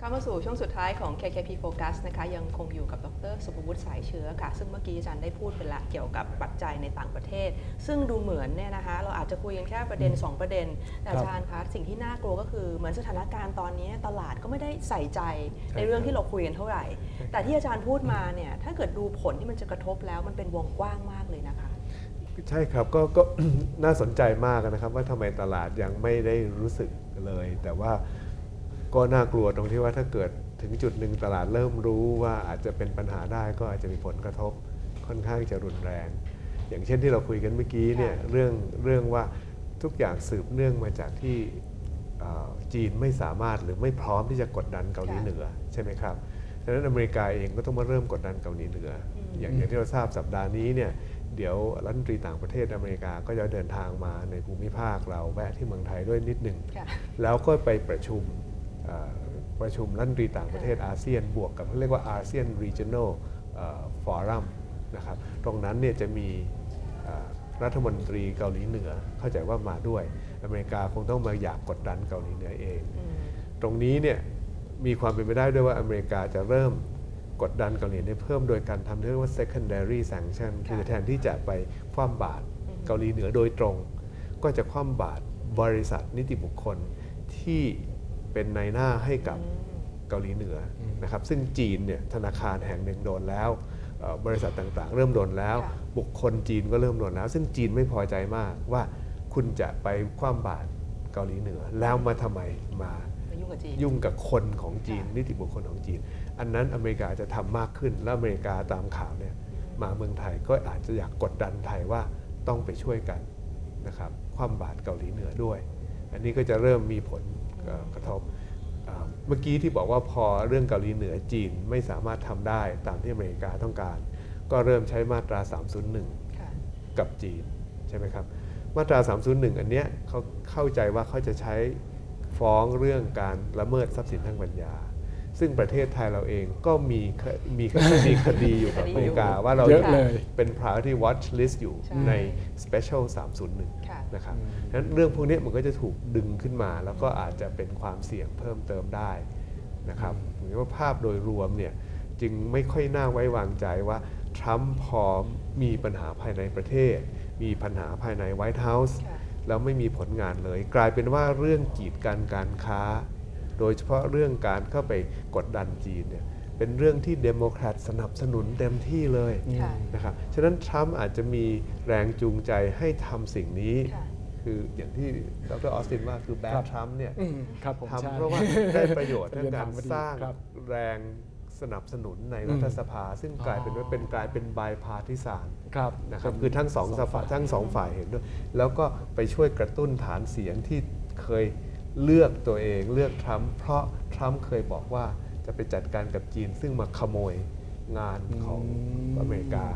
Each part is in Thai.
เข้ามาสู่ช่วงสุดท้ายของ KKP Focus นะคะยังคงอยู่กับดรสุภวุฒิสายเชื้อค่ะ ซึ่งเมื่อกี้อาจารย์ได้พูดไปละเกี่ยวกับปัจจัยในต่างประเทศ ซึ่งดูเหมือนเนี่ยนะคะเราอาจจะคุยกันแค่ประเด็น 2 ประเด็น แต่อาจารย์คะสิ่งที่น่ากลัวก็คือเหมือนสถานการณ์ตอนนี้ตลาดก็ไม่ได้ใส่ใจในเรื่องที่เราคุยกันเท่าไหร่ แต่ที่อาจารย์พูดมาเนี่ยถ้าเกิดดูผลที่มันจะกระทบแล้วมันเป็นวงกว้างมากเลยนะคะใช่ครับก็ก็น่าสนใจมากนะครับว่าทำไมตลาดยังไม่ได้รู้สึกเลย แต่ว่า ก็น่ากลัวตรงที่ว่าถ้าเกิดถึงจุดหนึ่งตลาดเริ่มรู้ว่าอาจจะเป็นปัญหาได้ก็อาจจะมีผลกระทบค่อนข้างจะรุนแรง อย่างเช่นที่เราคุยกันเมื่อกี้เนี่ยเรื่องเรื่องว่าทุกอย่างสืบเนื่องมาจากที่เอ่อจีนไม่สามารถหรือไม่พร้อมที่จะกดดันเกาหลีค่ะเหนือใช่ไหมครับดังนั้นอเมริกาเองก็ต้องมาเริ่มกดดันเกาหลีเหนืออมอย่างอย่างที่เราทราบสัปดาห์นี้เนี่ยเดี๋ยวรัฐมนตรีต่างประเทศอเมริกาก็จะเดินทางมาในภูมิภาคเราแวะที่เมืองไทยด้วยนิดหนึ่งค่ะแล้วก็ไปประชุมเอ่อ ประชุมรัฐมนตรีต่างประเทศอาเซียน บวกกับเขาเรียกว่าอาเซียน regional ฟอรัมนะครับ ตรงนั้นเนี่ยจะมีเอ่อรัฐมนตรีเกาหลีเหนือเข้าใจว่ามาด้วย อเมริกาคงต้องมาอยากกดดันเกาหลีเหนือเองอืมตรงนี้เนี่ยมีความเป็นไปได้ด้วยว่าอเมริกาจะเริ่มกดดันเกาหลีเหนือเพิ่มโดยการทำที่เรียกว่า secondary sanction ค่ะคือแทนที่จะไปคว่ำบาตรอืมเกาหลีเหนือโดยตรง ก็จะคว่ำบาตรบริษัทนิติบุคคลที่ เป็นในหน้าให้กับอืมเกาหลีเหนือนะครับซึ่งจีนเนี่ยธนาคารแห่งหนึ่งโดนแล้วเอ่อบริษัทต่างๆ เริ่มโดนแล้วค่ะบุคคลจีนก็เริ่มโดนแล้ว ซึ่งจีนไม่พอใจมากว่าคุณจะไปคว่ำบาตรเกาหลีเหนือ แล้วมาทำไมมามายุ่งกับจีนยุ่งกับคนของจีนค่ะนิติบุคคลของจีน อันนั้นอเมริกาจะทำมากขึ้น แล้วอเมริกาตามข่าวเนี่ยมาเมืองไทยก็อาจจะอยากกดดันไทยว่าต้องไปช่วยกันนะครับคว่ำบาตรเกาหลีเหนือด้วย อันนี้ก็จะเริ่มมีผลเอ่อ กระทบอ่าเมื่อกี้ที่บอกว่าพอเรื่องเกาหลีเหนือจีนไม่สามารถทำได้ตามที่อเมริกาต้องการ ก็เริ่มใช้มาตรา 301ค่ะกับจีนใช่ไหมครับมาตรา 301 อันเนี้ยเขาเข้าใจว่าเขาจะใช้ฟ้องเรื่องการละเมิดทรัพย์สินทางปัญญา ซึ่งประเทศไทยเราเองก็มีคมีมีคดีอยู่กับอเมริกาว่าเราเยอะเลยเป็น priority watch list อยู่ใช่ใน special 301ค่ะนะครับฉะนั้นเรื่องพวกนี้มันก็จะถูกดึงขึ้นมา แล้วก็อาจจะเป็นความเสี่ยงเพิ่มเติมได้นะครับหรือว่าภาพโดยรวมเนี่ยจึงไม่ค่อยน่าไว้วางใจว่าทรัมป์พอมีปัญหาภายในประเทศ มีปัญหาภายในไวท์เฮาส์ค่ะแล้วไม่มีผลงานเลย กลายเป็นว่าเรื่องกีดกันการค้า โดยเฉพาะเรื่องการเข้าไปกดดันจีนเนี่ยเป็นเรื่องที่เดโมแครตสนับสนุนเต็มที่เลยค่ะนะครับ ฉะนั้นทรัมป์อาจจะมีแรงจูงใจให้ทำสิ่งนี้ค่ะคืออย่างที่ดรออสตินว่าคือแบครัดบทรัมป์เนี่ยอืมครับผมใช่ทำเพราะว่าได้ประโยชน์ทั้งเรียนการถามพอดีสร้างครับแรงสนับสนุนในรัฐสภา ซึ่งกลายเป็นว่าเป็นกลายเป็นบายพาทิสานครับนะครับคือทั้งสองสภาทั้งสองฝ่ายเห็นด้วย แล้วก็ไปช่วยกระตุ้นฐานเสียงที่เคย เลือกตัวเองเลือกทรัมป์เพราะทรัมป์เคยบอกว่าจะไปจัดการกับจีนซึ่งมาขโมยงานของอืมอเมริกา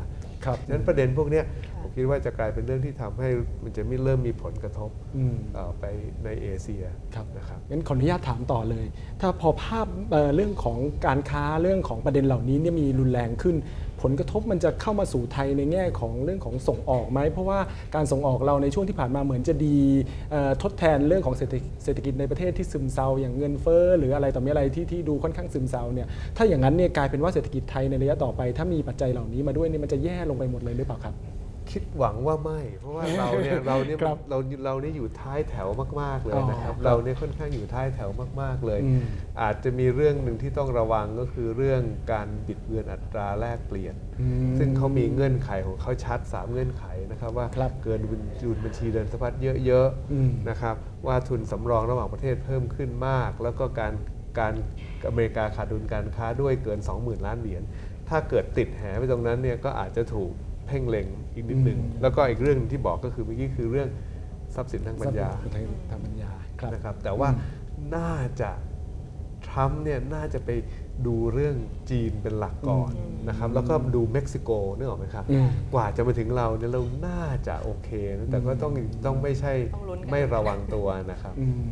ครับฉะนั้นประเด็นพวกเนี้ยค่ะ ผมคิดว่าจะกลายเป็นเรื่องที่ทำให้มันจะไม่เริ่มมีผลกระทบอืมเอ่อไปในเอเชียครับนะครับงั้นขออนุญาตถามต่อเลย ถ้าพอภาพเอ่อเรื่องของการค้าเรื่องของประเด็นเหล่านี้เนี่ยมีรุนแรงขึ้น ผลกระทบมันจะเข้ามาสู่ไทยในแง่ของเรื่องของส่งออกไหม เพราะว่าการส่งออกเราในช่วงที่ผ่านมาเหมือนจะดีเอ่อทดแทนเรื่องของเศรษฐกิจเศรษฐกิจในประเทศที่ซึมเซาอย่างเงินเฟ้อหรืออะไรต่อมีอะไรที่ที่ดูค่อนข้างซึมเซาเนี่ยถ้าอย่างนั้นเนี่ยกลายเป็นว่าเศรษฐกิจไทยในระยะต่อไป ถ้ามีปัจจัยเหล่านี้มาด้วยเนี่ยมันจะแย่ลงไปหมดเลยหรือเปล่าครับ คิดหวังว่าไม่ เพราะว่าเราเนี่ยเราเนี่ยครับเราเราเนี่ยอยู่ท้ายแถวมาก ๆเลยนะครับ อ๋อเราเนี่ยค่อนข้างอยู่ท้ายแถวมาก ๆเลย อืม อาจจะมีเรื่องหนึ่งที่ต้องระวังก็คือเรื่องการบิดเบือนอัตราแลกเปลี่ยน อืม ซึ่งเขามีเงื่อนไขของเขาชัด 3 เงื่อนไขนะครับว่าครับเกินดุลบัญชีเดินสะพัดเยอะอืม ๆนะครับว่าทุนสำรองระหว่างประเทศเพิ่มขึ้นมาก แล้วก็การการอเมริกาขาดดุลการค้าด้วยเกิน 20,000 ล้านเหรียญถ้าเกิดติดแหไปตรงนั้นเนี่ยก็อาจจะถูก เพ่งเล็งอีกนิดหนึ่งอืมแล้วก็อีกเรื่องหนึ่งที่บอกก็คือเมื่อกี้คือเรื่องทรัพย์สินทางปัญญาทางทางปัญญาครับนะครับ แต่ว่าน่าจะทรัมป์เนี่ยน่าจะไปดูเรื่องจีนเป็นหลักก่อนอืมนะครับ แล้วก็ดูเม็กซิโกนึกออกไหมครับอืมกว่าจะมาถึงเราเนี่ยเราน่าจะโอเคนะแต่ก็ต้องต้องไม่ใช่ต้องลุ้นกันไม่ระวังตัวนะครับอืม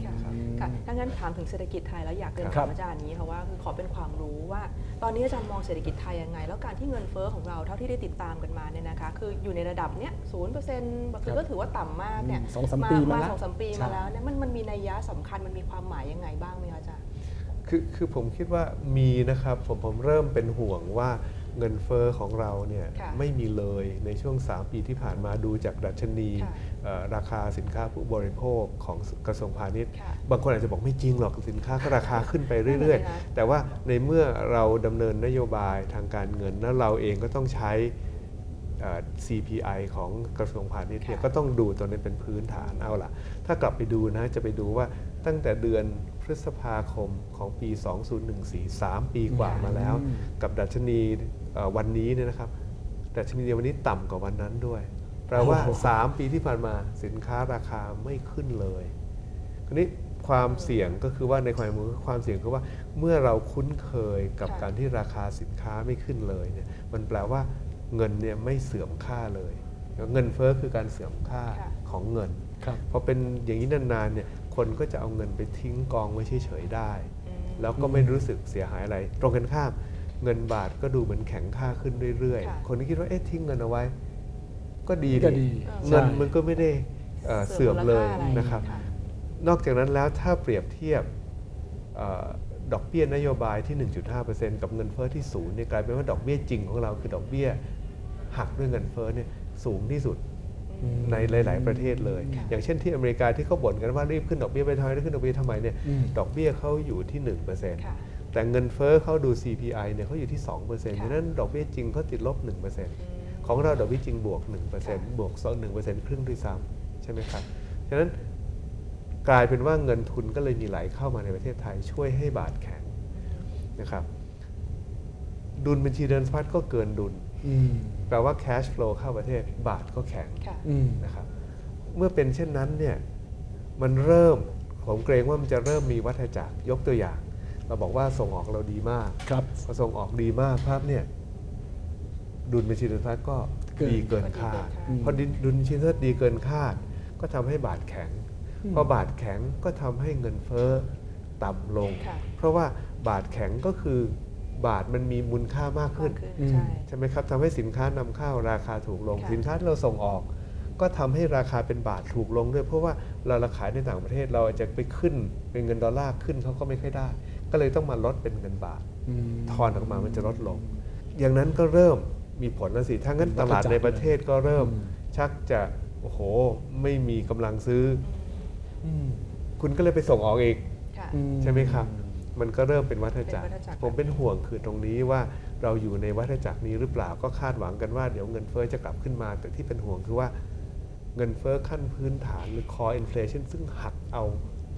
ค่ะค่ะดังนั้นถามถึงเศรษฐกิจไทยแล้วอยากเรียนครัถาบมอาจารย์นี้ค่ะว่าคือขอเป็นความรู้ว่าตอนนี้อาจารย์มองเศรษฐกิจไทยยังไง แล้วการที่เงินเฟ้อของเราเท่าที่ได้ติดตามกันมาเนี่ยนะคะ คืออยู่ในระดับเนี้ยศูนย์เปอร์เซ็นต์คือก็ถือว่าต่ำมากเนี่ยอืมสองสามปีมาแล้วสองสามปีใช่มาแล้วเนี่ยมันมันมีนัยยะสำคัญมันมีความหมายยังไงบ้างไหมคะอาจารย์คือคือผมคิดว่ามีนะครับผมผมเริ่มเป็นห่วงว่า เงินเฟอ้อของเราเนี่ยค่ะไม่มีเลยในช่วง 3 ปีที่ผ่านมาดูจากดัชนีค่ะเอ่อราคาสินค้าผู้บริโภคของกระทรวงพาณิชย์ค่ะบางคนอาจจะบอกไม่จริงหรอกสินค้าก็ราคาขึ้นไปเรื่อยนั่นน่ะสิคะๆแต่ว่าในเมื่อเราดำเนินนโยบายทางการเงินแล้วเราเองก็ต้องใช้เอ่อ CPI ของกระทรวงพาณิชย์เนี่ยค่ะก็ต้องดูตัวนี้เป็นพื้นฐานเอาล่ะ ถ้ากลับไปดูนะจะไปดูว่าตั้งแต่เดือน พฤษภาคมของปี 2014 3 ปีกว่ามาแล้วอืมกับดัชนีเอ่อวันนี้เนี่ยนะครับ ดัชนีวันนี้ต่ำกว่าวันนั้นด้วย แปลว่าโอ้โห3ปีที่ผ่านมาสินค้าราคาไม่ขึ้นเลยคราวนี้ความเสี่ยงก็คือว่าในความหมายความเสี่ยงคือว่าเมื่อเราคุ้นเคยกับค่ะการที่ราคาสินค้าไม่ขึ้นเลยเนี่ยมันแปลว่าเงินเนี่ยไม่เสื่อมค่าเลย เงินเฟ้อคือการเสื่อมค่าค่ะของเงินครับพอเป็นอย่างนี้นานๆเนี่ย คนก็จะเอาเงินไปทิ้งกองไว้เฉยๆได้อืมแล้วก็ไม่รู้สึกเสียหายอะไร ตรงกันข้ามเงินบาทก็ดูเหมือนแข็งค่าขึ้นเรื่อยค่ะๆคนที่คิดว่าเอ๊ะทิ้งเงินเอาไว้ ก็ดีก็นี่ดีเงินใช่มันก็ไม่ได้เอ่อเสื่อมเลยมูลค่าอไนะครับค่ะนอกจากนั้นแล้วถ้าเปรียบเทียบเออดอกเบี้ยนโยบายที่ 1.5%กับเงินเฟ้อที่ศูนย์เนี่ยกลายเป็นว่าดอกเบี้ยจริงของเราคือดอกเบี้ยหักด้วยเงินเฟ้อเนี่ยสูงที่สุดอืม ในหลาย ๆ ประเทศเลยค่ะอย่างเช่นที่อเมริกาที่เขาบ่นกันว่ารีบขึ้นดอกเบี้ยไปทำไมรีบขึ้นดอกเบี้ยทำไมเนี่ยอืมดอกเบี้ยเขาอยู่ที่1%ค่ะแต่เงินเฟ้อเขาดู CPI เนี่ยเขาอยู่ที่2%เพราะฉะนั้นดอกเบี้ยจริงเขาติดลบ 1%ของเราดอกเบี้ยจริงบวก 1%บวก2 1%ครึ่งด้วยซ้ำใช่ไหมครับฉะนั้นกลายเป็นว่าเงินทุนก็เลยมีไหลเข้ามาในประเทศไทยช่วยให้บาทแข็งนะครับดุลบัญชีเดินสะพัดก็เกินดุลอืมแปลว่า cash flow เข้าประเทศบาทก็แข็งค่ะอืมนะครับเมื่อเป็นเช่นนั้นเนี่ยมันเริ่มผมเกรงว่ามันจะเริ่มมีวัฏจักรยกตัวอย่าง เราบอกว่าส่งออกเราดีมากครับพอส่งออกดีมากภาพเนี่ยดุลบัญชีเดินสะพัดก็เกินดีเกินคาดอืมพอดิดุลบัญชีเดินสะพัดดีเกินคาด ก็ทำให้บาทแข็งอืมพอบาทแข็งก็ทำให้เงินเฟ้อต่ำลงค่ะเพราะว่าบาทแข็งก็คือ บาทมันมีมูลค่ามากขึ้นมากอืมใช่ใช่ไหมครับทำให้สินค้านำเข้าราคาถูกลงค่ะสินค้าที่เราส่งออก ก็ทำให้ราคาเป็นบาทถูกลงด้วย เพราะว่าเราราขายในต่างประเทศเราอาจจะไปขึ้นเป็นเงินดอลลาร์ขึ้นเขาก็ไม่ค่อยได้ ก็เลยต้องมาลดเป็นเงินบาทอืมทอนออกมามันจะลดลง อย่างนั้นก็เริ่มมีผลแล้วสิถ้างั้นตลาดในประเทศก็เริ่มอืมชักจะโอ้โหไม่มีกำลังซื้ออืมคุณก็เลยไปส่งออกอีกค่ะอืใช่ไหมครับ มันก็เริ่มเป็นวัฏจักรเป็นวัฏจักร ผมเป็นห่วงคือตรงนี้ว่าเราอยู่ในวัฏจักรนี้หรือเปล่าก็คาดหวังกันว่าเดี๋ยวเงินเฟ้อจะกลับขึ้นมา แต่ที่เป็นห่วงคือว่าเงินเฟ้อขั้นพื้นฐานหรือ core inflation ซึ่งหักเอา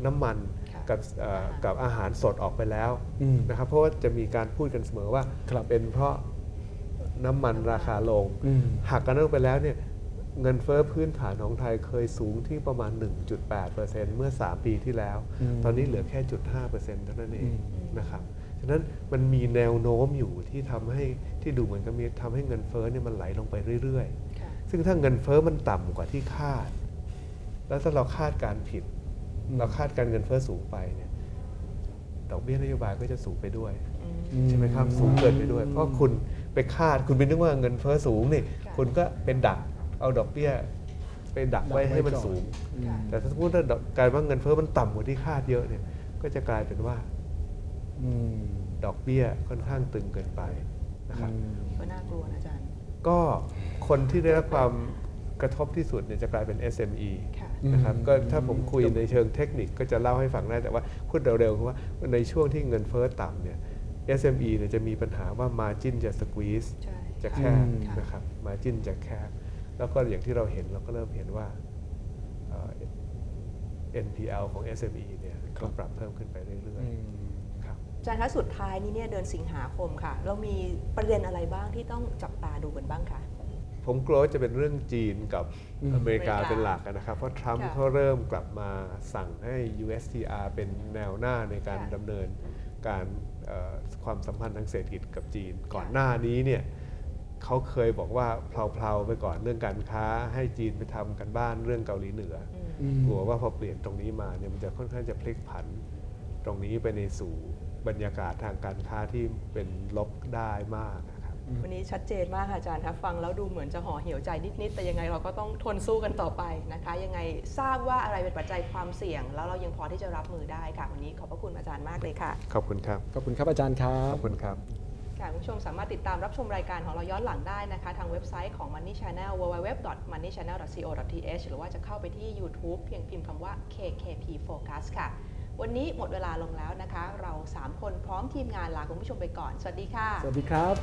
น้ำมันค่ะกับเอ่ออาหารกับอาหารสดออกไปแล้วอืมนะครับเพราะว่าจะมีการพูดกันเสมอว่าครับเป็นเพราะน้ำมันราคาลงอืมหักกันออกไปแล้วเนี่ย เงินเฟ้อพื้นฐานของไทยเคยสูงที่ประมาณ 1.8%เมื่อ 3 ปีที่แล้วอืมตอนนี้เหลือแค่จุด5%เท่านั้นเองอืมนะครับ ฉะนั้นมันมีแนวโน้มอยู่ที่ทำให้ที่ดูเหมือนกับมีทำให้เงินเฟ้อเนี่ยมันไหลลงไปเรื่อยค่ะๆซึ่งถ้าเงินเฟ้อมันต่ำกว่าที่คาด แล้วถ้าเราคาดการผิด เราคาดการเงินเฟ้อสูงไปเนี่ย ดอกเบี้ยนโยบายก็จะสูงไปด้วยอืมใช่ไหมครับสูงเกินไปด้วย เพราะคุณไปคาดคุณไปนึกว่าเงินเฟ้อสูงนี่ค่ะคุณก็เป็นดัก เอาดอกเบี้ยไปดักไว้ดักไว้ให้มันก่อนสูงอืมค่ะแต่ถ้าสมมติว่าดอกกลายว่าเงินเฟ้อมันต่ำกว่าที่คาดเยอะเนี่ย ก็จะกลายเป็นว่าอืมดอกเบี้ยค่อนข้างตึงเกินไปนะครับอืมก็น่ากลัวนะอาจารย์ ก็คนที่ได้รับความกระทบที่สุดเนี่ยจะกลายเป็น SME ค่ะนะครับอืมก็ถ้าผมคุยในเชิงเทคนิคก็จะเล่าให้ฟังได้แต่ว่าพูดเร็วๆคือว่าในช่วงที่เงินเฟ้อต่ำเนี่ย SME เนี่ยจะมีปัญหาว่า margin จะ squeeze ใช่จะแคค่ะบอืมค่ะนะครับ margin จะแคบ แล้วก็อย่างที่เราเห็นเราก็เริ่มเห็นว่าเอ่อ NPL ของ SME เนี่ยก็ปรับเพิ่มขึ้นไปเรื่อยอืมๆครับอาจารย์คะสุดท้ายนี้เนี่ยเดือนสิงหาคมค่ะ เรามีประเด็นอะไรบ้างที่ต้องจับตาดูกันบ้างคะผมกลัวว่าจะเป็นเรื่องจีนกับอืมอเมริกาอเมริกาเป็นหลักนะครับ เพราะทรัมป์ค่ะเขาเริ่มกลับมาสั่งให้ USTR เป็นแนวหน้าในการค่ะดำเนินการเอ่อความสัมพันธ์ทางเศรษฐกิจกับจีน ก่อนค่ะหน้านี้เนี่ย เขาเคยบอกว่าเพลาๆไปก่อนเรื่องการค้าให้จีนไปทำกันบ้านเรื่องเกาหลีเหนือออืมอืมกลัวว่าพอเปลี่ยนตรงนี้มาเนี่ยมันจะค่อนข้างจะพลิกผัน ตรงนี้ไปในสู่บรรยากาศทางการค้าที่เป็นลบได้มากนะครับวันนี้ชัดเจนมากค่ะอาจารย์คะฟังแล้วดูเหมือนจะห่อเหี่ยวใจนิด ๆ แต่ยังไงเราก็ต้องทนสู้กันต่อไปนะคะ ยังไงทราบว่าอะไรเป็นปัจจัยความเสี่ยง แล้วเรายังพอที่จะรับมือได้ค่ะ วันนี้ขอบพระคุณอาจารย์มากเลยค่ะ ขอบคุณครับ ขอบคุณครับอาจารย์ครัขบอบคุณครับ ค่ะคุณผู้ชมสามารถติดตามรับชมรายการของเราย้อนหลังได้นะคะ ทางเว็บไซต์ของ Money Channel www.moneychannel.co.th หรือว่าจะเข้าไปที่ YouTube เพียงพิมพ์คำว่า KKP Focus ค่ะ วันนี้หมดเวลาลงแล้วนะคะ เรา 3 คนพร้อมทีมงานลาคุณผู้ชมไปก่อน สวัสดีค่ะ สวัสดีครับ